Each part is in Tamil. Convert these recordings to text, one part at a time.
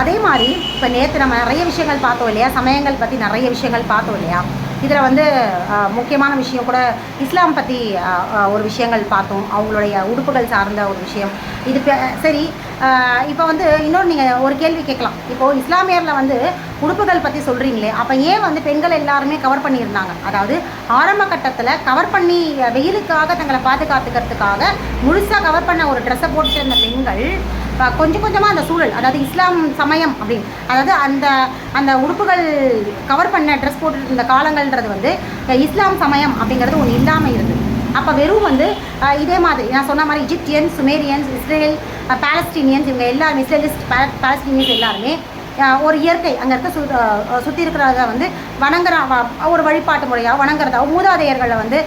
அதே மாதிரி இப்போ நேற்று நம்ம நிறைய விஷயங்கள் பார்த்தோம் இல்லையா? சமயங்கள் பற்றி நிறைய விஷயங்கள் பார்த்தோம் இல்லையா? இதில் வந்து முக்கியமான விஷயம் கூட இஸ்லாம் பற்றி ஒரு விஷயங்கள் பார்த்தோம். அவங்களுடைய உடுப்புகள் சார்ந்த ஒரு விஷயம். இது பே- சரி இப்போ வந்து இன்னொரு நீங்கள் ஒரு கேள்வி கேட்கலாம். இப்போது இஸ்லாமியரில் வந்து உடுப்புகள் பற்றி சொல்கிறீங்களே அப்போ ஏன் வந்து பெண்கள் எல்லாருமே கவர் பண்ணியிருந்தாங்க? அதாவது ஆரம்ப கட்டத்தில் கவர் பண்ணி வெயிலுக்காக தங்களை பாதுகாத்துக்கிறதுக்காக முழுசாக கவர் பண்ண ஒரு ட்ரெஸ்ஸை போட்டுட்டு இருந்த பெண்கள் கொஞ்சம் கொஞ்சமாக அந்த சூழல் அதாவது இஸ்லாம் சமயம் அப்படின்னு அதாவது அந்த அந்த உடுப்புகள் கவர் பண்ண ட்ரெஸ் போட்டுருந்த இருந்த காலங்கள்ன்றது வந்து இஸ்லாம் சமயம் அப்படிங்கிறது ஒன்று இல்லாமல் இருந்தது. அப்போ வெறும் வந்து இதே மாதிரி நான் சொன்ன மாதிரி இஜிப்தியன்ஸ் சுமேரியன்ஸ் இஸ்ரேல் பாலஸ்டீனியன்ஸ் இவங்க எல்லாருமே இஸ்ரேலிஸ்ட் பாலஸ்டீனியன்ஸ் எல்லாருமே ஒரு இயற்கை அங்கே இருக்க சு சுற்றி இருக்கிறத வந்து வணங்குற ஒரு வழிபாட்டு முறையாக வணங்குறதா மூதாதையர்களை வந்து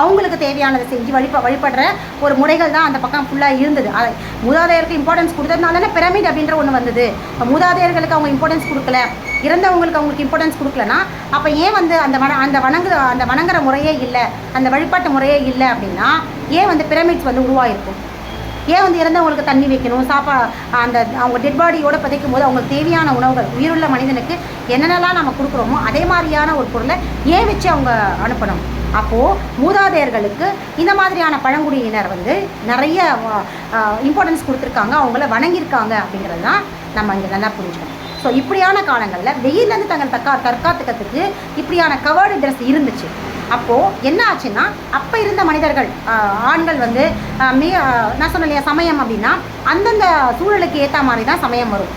அவங்களுக்கு தேவையானதை செஞ்சு வழிப வழிபடுற ஒரு முறைகள் தான் அந்த பக்கம் ஃபுல்லாக இருந்தது. அது மூதாதையருக்கு இம்பார்ட்டன்ஸ் கொடுத்ததுனால தானே பிரமிட் அப்படின்ற ஒன்று வந்தது. இப்போ மூதாதையர்களுக்கு அவங்க இம்பார்ட்டன்ஸ் கொடுக்கல. இறந்தவங்களுக்கு அவங்களுக்கு இம்பார்ட்டன்ஸ் கொடுக்கலனா அப்போ ஏன் வந்து அந்த வன அந்த வணங்கு அந்த வணங்குற முறையே இல்லை அந்த வழிபாட்டு முறையே இல்லை அப்படின்னா ஏன் வந்து பிரமிட்ஸ் வந்து உருவாயிருக்கும்? ஏன் வந்து இறந்தவங்களுக்கு தண்ணி வைக்கணும்? சாப்பா அந்த அவங்க டெட் பாடியோட புதைக்கும் போது அவங்களுக்கு தேவையான உணவுகள் உயிருள்ள மனிதனுக்கு என்னென்னலாம் நம்ம கொடுக்குறோமோ அதே மாதிரியான ஒரு பொருளை ஏன் வச்சு அவங்க அனுப்பணும்? அப்போது மூதாதையர்களுக்கு இந்த மாதிரியான பழங்குடியினர் வந்து நிறைய இம்பார்ட்டன்ஸ் கொடுத்துருக்காங்க. அவங்கள வணங்கியிருக்காங்க அப்படிங்கிறது தான் நம்ம இங்கே நல்லா புரிஞ்சுக்கணும். ஸோ இப்படியான காலங்களில் வெயிலேருந்து தங்கள் தக்கா தற்காத்துக்கிறதுக்கு இப்படியான கவர்டு ட்ரெஸ் இருந்துச்சு. அப்போது என்ன ஆச்சுன்னா அப்போ இருந்த மனிதர்கள் ஆண்கள் வந்து மிக நான் சொன்னேன் இல்லையா சமயம் அப்படின்னா அந்தந்த சூழலுக்கு ஏற்ற மாதிரி தான் சமயம் வரும்.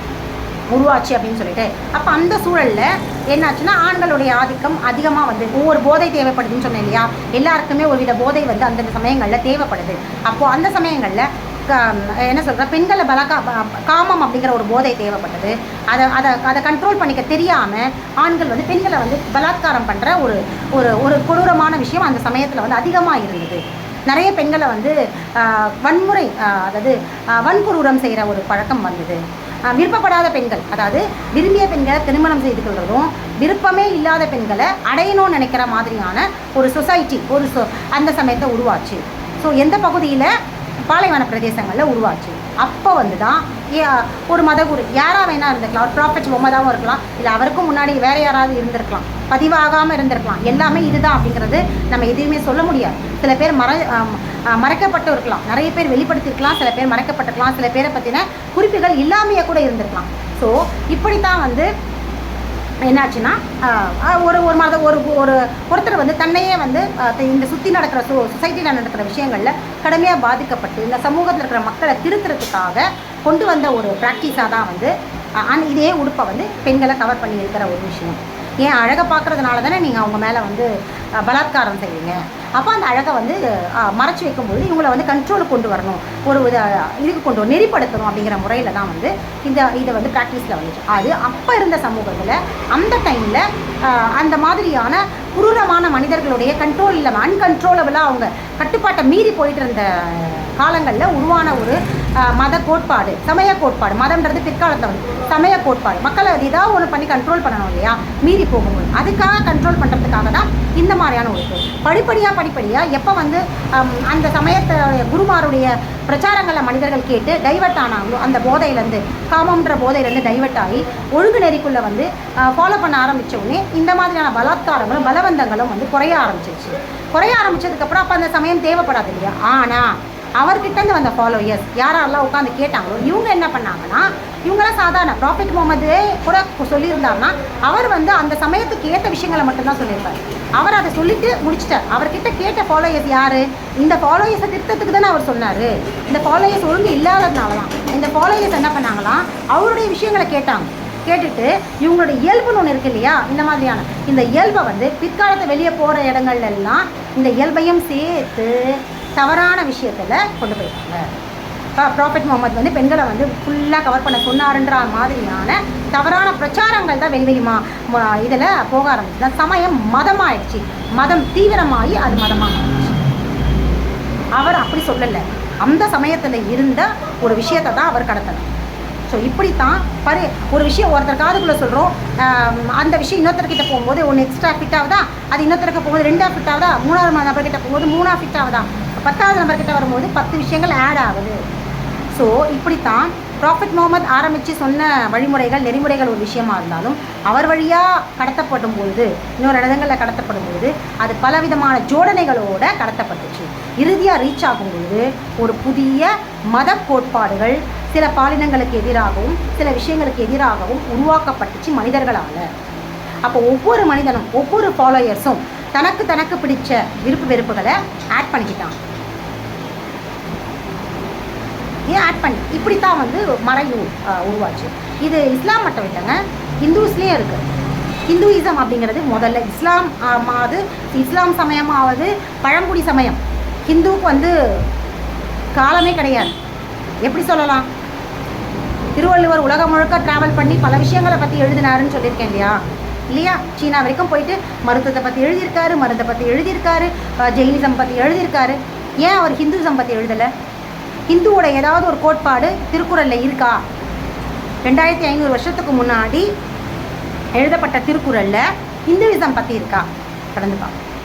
உருவாச்சு அப்படின்னு சொல்லிட்டு. அப்போ அந்த சூழலில் என்னாச்சுன்னா ஆண்களுடைய ஆதிக்கம் அதிகமாக வந்து ஒவ்வொரு போதை தேவைப்படுதுன்னு சொன்னேன் இல்லையா எல்லாருக்குமே ஒரு வித போதை வந்து அந்தந்த சமயங்களில் தேவைப்படுது. அப்போது அந்த சமயங்களில் என்ன சொல்கிற பெண்களை பலகா காமம் அப்படிங்கிற ஒரு போதை தேவைப்பட்டது. அதை அதை அதை கண்ட்ரோல் பண்ணிக்க தெரியாமல் ஆண்கள் வந்து பெண்களை வந்து பலாத்காரம் பண்ணுற ஒரு ஒரு ஒரு கொடூரமான விஷயம் அந்த சமயத்தில் வந்து அதிகமாக இருந்தது. நிறைய பெண்களை வந்து வன்முறை அதாவது ஆஹ், வன்புரூரம் செய்கிற ஒரு பழக்கம் வந்தது. விருப்பப்படாத பெண்கள் அதாவது விரும்பிய பெண்களை திருமணம் செய்து கொள்வதும் விருப்பமே இல்லாத பெண்களை அடையணும்னு நினைக்கிற மாதிரியான ஒரு சொசைட்டி ஒரு சொ அந்த சமயத்தை உருவாச்சு. ஸோ எந்த பகுதியில் பாலைவன பிரதேசங்களில் உருவாச்சு. அப்போ வந்து தான் ஒரு மதகுரு யாராக வேணா இருந்திருக்கலாம். ஒரு ப்ராஃபிட் முகமதாவும் இருக்கலாம். இல்லை அவருக்கும் முன்னாடி வேற யாராவது இருந்திருக்கலாம். பதிவாகாமல் இருந்திருக்கலாம். எல்லாமே இதுதான் அப்படிங்கிறது நம்ம எதுவுமே சொல்ல முடியாது. சில பேர் மற மறைக்கப்பட்டு இருக்கலாம் நிறைய பேர் வெளிப்படுத்திருக்கலாம். சில பேர் மறைக்கப்பட்டிருக்கலாம். சில பேரை பற்றின குறிப்புகள் இல்லாமையே கூட இருந்திருக்கலாம். ஸோ இப்படி தான் வந்து என்னாச்சுன்னா ஒரு ஒரு மாதம் ஒரு ஒரு ஒருத்தர் வந்து தன்னையே வந்து இந்த சுற்றி நடக்கிற சொ சொசைட்டியில் நடக்கிற விஷயங்களில் கடுமையாக பாதிக்கப்பட்டு இந்த சமூகத்தில் இருக்கிற மக்களை திருத்துறதுக்காக கொண்டு வந்த ஒரு ப்ராக்டிஸாக தான் வந்து அந் இதே உடுப்பை வந்து பெண்களை கவர் பண்ணி இருக்கிற ஒரு விஷயம். ஏன் அழகை பார்க்குறதுனால தானே நீங்கள் அவங்க மேலே வந்து பலாத்காரம் செய்வீங்க அப்போ அந்த அழகை வந்து மறைச்சி வைக்கும்போது இவங்களை வந்து கண்ட்ரோலுக்கு கொண்டு வரணும். ஒரு இதுக்கு கொண்டு வரணும் நெறிப்படுத்தணும் அப்படிங்கிற முறையில் தான் வந்து இந்த இதை வந்து ப்ராக்டிஸில் வந்துச்சு. அது அப்போ இருந்த சமூகத்தில் அந்த டைமில் அந்த மாதிரியான குரூரமான மனிதர்களுடைய கண்ட்ரோல் இல்லாமல் அன்கன்ட்ரோலபிளாக அவங்க கட்டுப்பாட்டை மீறி போயிட்டு இருந்த காலங்களில் உருவான ஒரு மத கோட்பாடு சமய கோட்பாடு மதம்ன்றது பிற்காலத்தில் வந்து சமய கோட்பாடு. மக்களை அது ஏதாவது ஒன்று பண்ணி கண்ட்ரோல் பண்ணணும் இல்லையா? மீறி போகும்போது அதுக்காக கண்ட்ரோல் பண்ணுறதுக்காக தான் இந்த மாதிரியான ஒரு படிப்படியாக படிப்படியாக எப்போ வந்து அந்த சமயத்துடைய குருமாருடைய பிரச்சாரங்களை மனிதர்கள் கேட்டு டைவெர்ட் ஆனாங்களோ அந்த போதையிலேருந்து காமம்ன்ற போதையிலேருந்து டைவர்ட் ஆகி ஒழுங்கு நெறிக்குள்ளே வந்து ஃபாலோ பண்ண ஆரம்பித்த உடனே இந்த மாதிரியான பலாத்காரங்களும் பலவந்தங்களும் வந்து குறைய ஆரம்பிச்சிருச்சு. குறைய ஆரம்பிச்சதுக்கப்புறம் அப்போ அந்த சமயம் தேவைப்படாது இல்லையா? ஆனால் அவர்கிட்டருந்து வந்த ஃபாலோயர்ஸ் யாரெல்லாம் உட்காந்து கேட்டாங்களோ இவங்க என்ன பண்ணாங்கன்னா இவங்களாம் சாதாரண ப்ராஃபிட் முகமது கூட சொல்லியிருந்தாருன்னா அவர் வந்து அந்த சமயத்துக்கு ஏற்ற விஷயங்களை மட்டும்தான் சொல்லியிருப்பார். அவர் அதை சொல்லிட்டு முடிச்சிட்டார். அவர்கிட்ட கேட்ட ஃபாலோயர்ஸ் யார்? இந்த ஃபாலோயர்ஸை திருத்தத்துக்கு தானே அவர் சொன்னார். இந்த ஃபாலோயர்ஸ் ஒழுங்கு இல்லாததுனால தான் இந்த ஃபாலோயர்ஸ் என்ன பண்ணாங்களாம் அவருடைய விஷயங்களை கேட்டாங்க. கேட்டுட்டு இவங்களோட இயல்புன்னு ஒன்று இருக்கு இல்லையா? இந்த மாதிரியான. இந்த இயல்பை வந்து பிற்காலத்தை வெளியே போகிற இடங்கள்ல எல்லாம் இந்த இயல்பையும் சேர்த்து தவறான விஷயத்தில் கொண்டு போயிருக்காங்க ப்ராஃபிட் முகமது வந்து பெண்களை வந்து ஃபுல்லாக கவர் பண்ண சொன்னாருன்ற மாதிரியான தவறான பிரச்சாரங்கள் தான் வெளிவெளிமா இதில் போக ஆரம்பிச்சு சமயம் மதமாயிடுச்சு. மதம் தீவிரமாகி அது மதமாக அவர் அப்படி சொல்லலை. அந்த சமயத்தில் இருந்த ஒரு விஷயத்தை தான் அவர் கடத்தணும் ஸோ இப்படித்தான் பரி ஒரு விஷயம் ஒருத்தர் காதுக்குள்ளே சொல்கிறோம் அந்த விஷயம் இன்னொருத்தர்கிட்ட போகும்போது ஒன்று எக்ஸ்ட்ரா ஃபிட் ஆகுதா? அது இன்னொருத்தருக்கு போகும்போது ரெண்டாக ஃபிட் ஆகுதா? மூணாவது நபர்கிட்ட போகும்போது மூணாக ஃபிட் ஆகுதா? பத்தாவது நபர்கிட்ட வரும்போது பத்து விஷயங்கள் ஆட் ஆகுது. ஸோ இப்படித்தான் ப்ராஃபிட் முகமது ஆரம்பித்து சொன்ன வழிமுறைகள் நெறிமுறைகள் ஒரு விஷயமா இருந்தாலும் அவர் வழியாக கடத்தப்படும் பொழுது இன்னொரு இடங்களில் கடத்தப்படும் பொழுது அது பலவிதமான ஜோடனைகளோடு கடத்தப்பட்டுச்சு. இறுதியாக ரீச் ஆகும் பொழுது ஒரு புதிய மத கோட்பாடுகள் சில பாலினங்களுக்கு எதிராகவும் சில விஷயங்களுக்கு எதிராகவும் உருவாக்கப்பட்டுச்சு மனிதர்களால். அப்போ ஒவ்வொரு மனிதனும் ஒவ்வொரு ஃபாலோயர்ஸும் தனக்கு தனக்கு பிடிச்ச விருப்பு வெறுப்புகளை ஆட் பண்ணிக்கிட்டான். ஏன் ஆட் பண்ணி? இப்படி தான் வந்து மறையும் உருவாச்சு. இது இஸ்லாம் மட்டும் இல்லைங்க ஹிந்துஸ்லேயும் இருக்குது ஹிந்துயிசம் அப்படிங்கிறது முதல்ல இஸ்லாம் ஆமாவது இஸ்லாம் சமயமாவது பழங்குடி சமயம். ஹிந்துவுக்கு வந்து காலமே கிடையாது. எப்படி சொல்லலாம்? திருவள்ளுவர் உலகம் முழுக்க ட்ராவல் பண்ணி பல விஷயங்களை பற்றி எழுதினாருன்னு சொல்லியிருக்கேன் இல்லையா? இல்லையா? சீனா வரைக்கும் போயிட்டு மருத்துவத்தை பற்றி எழுதியிருக்காரு மருந்தை பற்றி எழுதியிருக்காரு ஜெயினிசம் பற்றி எழுதியிருக்காரு. ஏன் அவர் ஹிந்துசம் பற்றி எழுதலை? ஹிந்துவோட ஏதாவது ஒரு கோட்பாடு திருக்குறளில் இருக்கா? ரெண்டாயிரத்தி ஐநூறு வருஷத்துக்கு முன்னாடி எழுதப்பட்ட திருக்குறளில் ஹிந்துவிசம் பற்றி இருக்கா? கடந்துப்பா